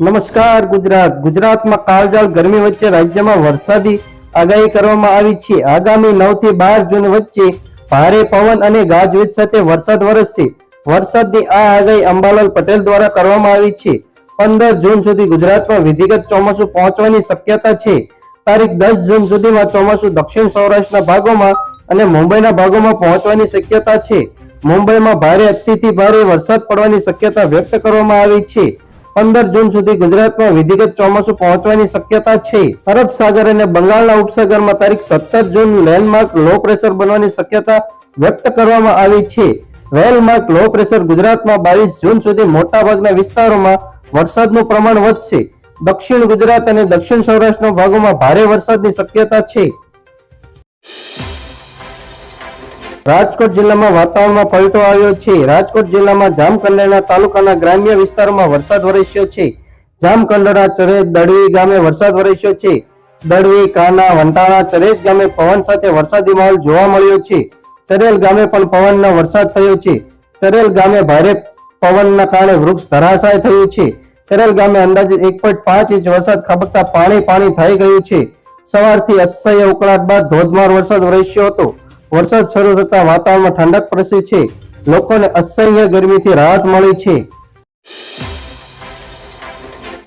નમસ્કાર ગુજરાત. ગુજરાતમાં કાળજાળ ગરમી વચ્ચે રાજ્યમાં વરસાદી આગાહી કરવામાં આવી છે. આગામી નવથી બાર જૂન વચ્ચે ભારે પવન અને ગાજવીજ સાથે વરસાદ વરસશે. વરસાદની આ આગાહી અંબાલાલ પટેલ દ્વારા કરવામાં આવી છે. પંદર જૂન સુધી ગુજરાતમાં વિધિગત ચોમાસું પહોંચવાની શક્યતા છે. તારીખ દસ જૂન સુધીમાં ચોમાસું દક્ષિણ સૌરાષ્ટ્રના ભાગોમાં અને મુંબઈના ભાગોમાં પહોંચવાની શક્યતા છે. મુંબઈમાં ભારે અતિથી ભારે વરસાદ પડવાની શક્યતા વ્યક્ત કરવામાં આવી છે. પંદર જૂન સુધી ગુજરાતમાં વિધિગત ચોમાસું પહોંચવાની શક્યતા છે. અરબ સાગર અને બંગાળના ઉપસાગરમાં તારીખ સત્તર જૂન લેન્ડમાર્ક લો પ્રેશર બનવાની શક્યતા વ્યક્ત કરવામાં આવી છે. વેલમાર્ક લો પ્રેશર ગુજરાતમાં બાવીસ જૂન સુધી મોટાભાગના વિસ્તારોમાં વરસાદનું પ્રમાણ વધશે. દક્ષિણ ગુજરાત અને દક્ષિણ સૌરાષ્ટ્રના ભાગોમાં ભારે વરસાદની શક્યતા છે. રાજકોટ જિલ્લામાં વાતાવરણમાં પલટો આવ્યો છે. રાજકોટ જિલ્લામાં જામકંડોરણા તાલુકાના ગ્રામ્ય વિસ્તારોમાં વરસાદ વરસ્યો છે. જામકંડોરા ચરેજ, દડવી ગામે વરસાદ વરસ્યો છે. દડવી, કાના, વંટાણા, ચરેજ ગામે પવન સાથે વરસાદી માહોલ જોવા મળ્યો છે. ચરેલ ગામે પણ પવનનો વરસાદ થયો છે. ચરેલ ગામે ભારે પવનના કારણે વૃક્ષ ધરાશાય થયું છે. ચરેલ ગામે અંદાજે એક પોઈન્ટ પાંચ ઇંચ વરસાદ ખાબકતા પાણી પાણી થઈ ગયું છે. સવારથી અસહ્ય ઉકળાટ બાદ ધોધમાર વરસાદ વરસ્યો હતો. વરસાદ શરૂ થતા વાતાવરણમાં ઠંડક પ્રસરી છે. લોકોને અસહ્ય ગરમીથી રાહત મળી છે.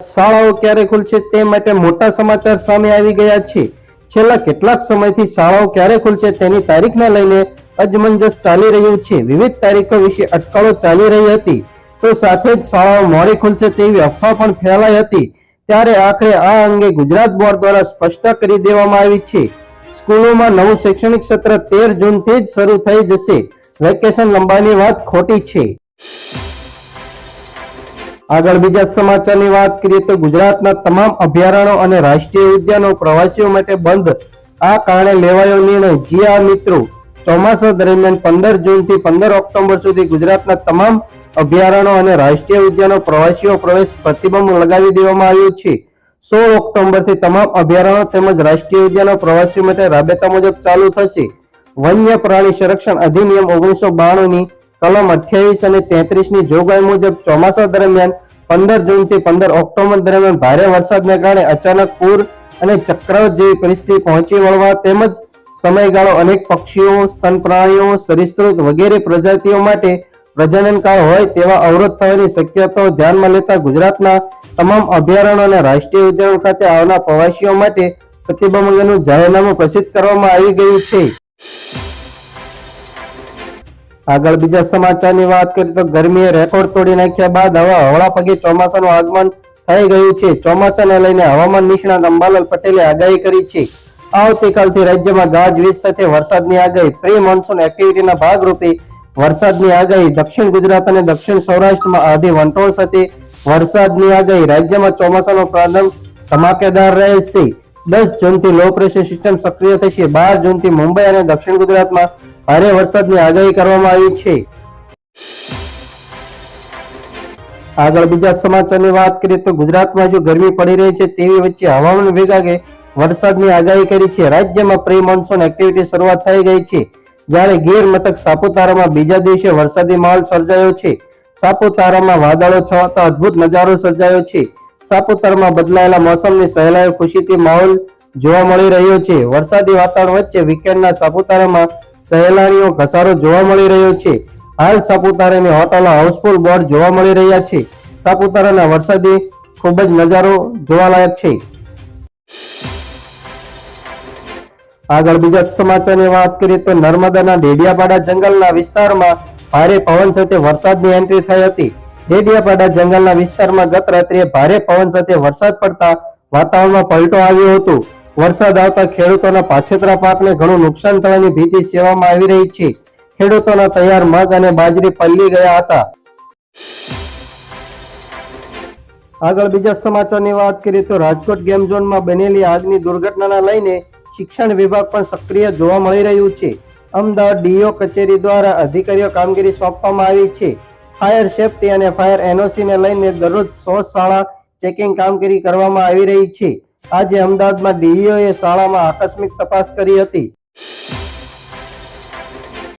શાળાઓ ક્યારે ખુલશે તે માટે મોટા સમાચાર સામે આવી ગયા છે. છેલ્લા કેટલાક સમયથી શાળાઓ ક્યારે ખુલશે તેની તારીખને લઈને અજમંજસ ચાલી રહ્યું છે. વિવિધ તારીખો વિશે અટકળો ચાલી રહી હતી. તો સાથે જ શાળાઓ મોડી ખુલશે તેવી અફવા પણ ફેલાઈ હતી. ત્યારે આખરે આ અંગે ગુજરાત બોર્ડ દ્વારા સ્પષ્ટતા કરી દેવામાં આવી છે. સ્કૂલોમાં નવું શૈક્ષણિક સત્ર તેર જૂનથી જ શરૂ થઈ જશે. વેકેશન લંબાની વાત ખોટી છે. આગળ બીજા સમાચારની વાત કરીએ તો ગુજરાતના તમામ અભયારણ્યો અને રાષ્ટ્રીય ઉદ્યાનો પ્રવાસીઓ માટે બંધ. આ કારણે લેવાયો નિર્ણય જીઆ મિત્રો. ચોમાસા દરમિયાન પંદર જૂનથી પંદર ઓક્ટોબર સુધી ગુજરાતના તમામ અભયારણ્યો અને રાષ્ટ્રીય ઉદ્યાનો પ્રવાસીઓ પ્રવેશ પ્રતિબંધ લગાવી દેવામાં આવ્યો છે. સોળ ઓક્ટોબરથી તમામ અભયારણ્યો તેમજ રાષ્ટ્રીય ઉદ્યાનો પ્રવાસીઓ માટે રાબેતા મુજબ ચાલુ થશે. વન્ય પ્રાણી સંરક્ષણ અધિનિયમ ઓગણીસો બાણું ની કલમ અઠ્યાવીસ અને તેત્રીસની જોગવાઈ મુજબ ચોમાસા દરમિયાન પંદર જૂનથી પંદર ઓક્ટોબર દરમિયાન ભારે વરસાદને કારણે અચાનક પૂર અને ચક્રવાત જેવી પરિસ્થિતિ પહોંચી વળવા તેમજ સમયગાળો અનેક પક્ષીઓ સ્તન પ્રાણીઓ સરીસૃપ વગેરે પ્રજાતિઓ માટે પ્રજનનકાળ હોય તેવા અવરોધ થવાની શક્યતાઓ ધ્યાનમાં લેતા ગુજરાતના તમામ અભયારણ્ય અને રાષ્ટ્રીય ઉદ્યાન ખાતે આવનાર પ્રવાસીઓ માટે પ્રતિબંધ અંગેનું જાહેરનામું પ્રસિદ્ધ કરવામાં આવી ગયું છે. આગળ બીજા સમાચારની વાત કરીએ તો ગરમીએ રેકોર્ડ તોડી નાખ્યા બાદ હવે હવળા પગે ચોમાસાનું આગમન થઈ ગયું છે. ચોમાસાને લઈને હવામાન નિષ્ણાત અંબાલાલ પટેલે આગાહી કરી છે. આવતીકાલથી રાજ્યમાં ગાજવીજ સાથે વરસાદની આગાહી પ્રી મોન્સૂન એક્ટિવિટીના ભાગરૂપે વરસાદની આગાહી, દક્ષિણ ગુજરાત અને દક્ષિણ સૌરાષ્ટ્રમાં આધી વંટોળ સાથે વરસાદની આગાહી રાજ્યમાં ચોમાસાનો પ્રારંભ ધમાકેદાર રહેશે. દસ જૂનથી લો પ્રેશર સિસ્ટમ સક્રિય થશે. બાર જૂનથી મુંબઈ અને દક્ષિણ ગુજરાતમાં ભારે વરસાદની આગાહી કરવામાં આવી છે. આગળ બીજા સમાચારની વાત કરીએ તો ગુજરાતમાં જો ગરમી પડી રહી છે, તેવી વચ્ચે હવામાન વિભાગે વરસાદની આગાહી કરી છે. રાજ્યમાં પ્રી મોન્સૂન એક્ટિવિટી શરૂઆત થઈ ગઈ છે. જ્યારે ગીર મથક સાપુતારામાં બીજા દિવસે વરસાદી માહોલ સર્જાયો છે. સાપુતારામાં વાદળો છવાતા અદ્ભુત નજારો સર્જાયો છે. સાપુતારામાં બદલાયેલા મોસમની સહેલાયો ખુશીથી માહોલ જોવા મળી રહ્યો છે. વરસાદી વાતાવરણ વચ્ચે વીકેન્ડના સાપુતારામાં સહેલાણીઓ ઘસારો જોવા મળી રહ્યો છે. હાલ સાપુતારાની હોટલો હાઉસફુલ બોર્ડ જોવા મળી રહ્યા છે. સાપુતારાના વરસાદી ખૂબ જ નજારો જોવાલાયક છે. આગળ બીજા સમાચારની વાત કરીએ તો નર્મદાના ડેડિયાપાડા જંગલના વિસ્તારમાં ભારે પવન સાથે વરસાદની એન્ટ્રી થઈ હતી. ડેડિયાપાડા જંગલના વિસ્તારમાં ગત રાત્રે ભારે પવન સાથે વરસાદ પડતા વાતાવરણમાં પલટો આવ્યો હતો. વરસાદ આવતા ખેડૂતોના પાછેતરા પાકને ઘણું નુકસાન થવાની ભીતિ સેવામાં આવી રહી છે. ખેડૂતોના તૈયાર મગ અને બાજરી પલ્લી ગયા હતા. આગળ બીજા સમાચારની વાત કરીએ તો રાજકોટ ગેમ ઝોનમાં બનેલી આગની દુર્ઘટનાના લઈને શિક્ષણ વિભાગ પણ સક્રિય જોવા મળી રહ્યું છે. અમદાવાદ ડીઓ કચેરી દ્વારા અધિકારીઓ કામગીરી સોંપવામાં આવી છે. ફાયર સેફટી અને ફાયર એનઓસીને લઈને દરરોજ સો શાળા ચેકિંગ કામગીરી કરવામાં આવી રહી છે. આજે અમદાવાદમાં ડીઈઓએ શાળામાં આકસ્મિક તપાસ કરી હતી.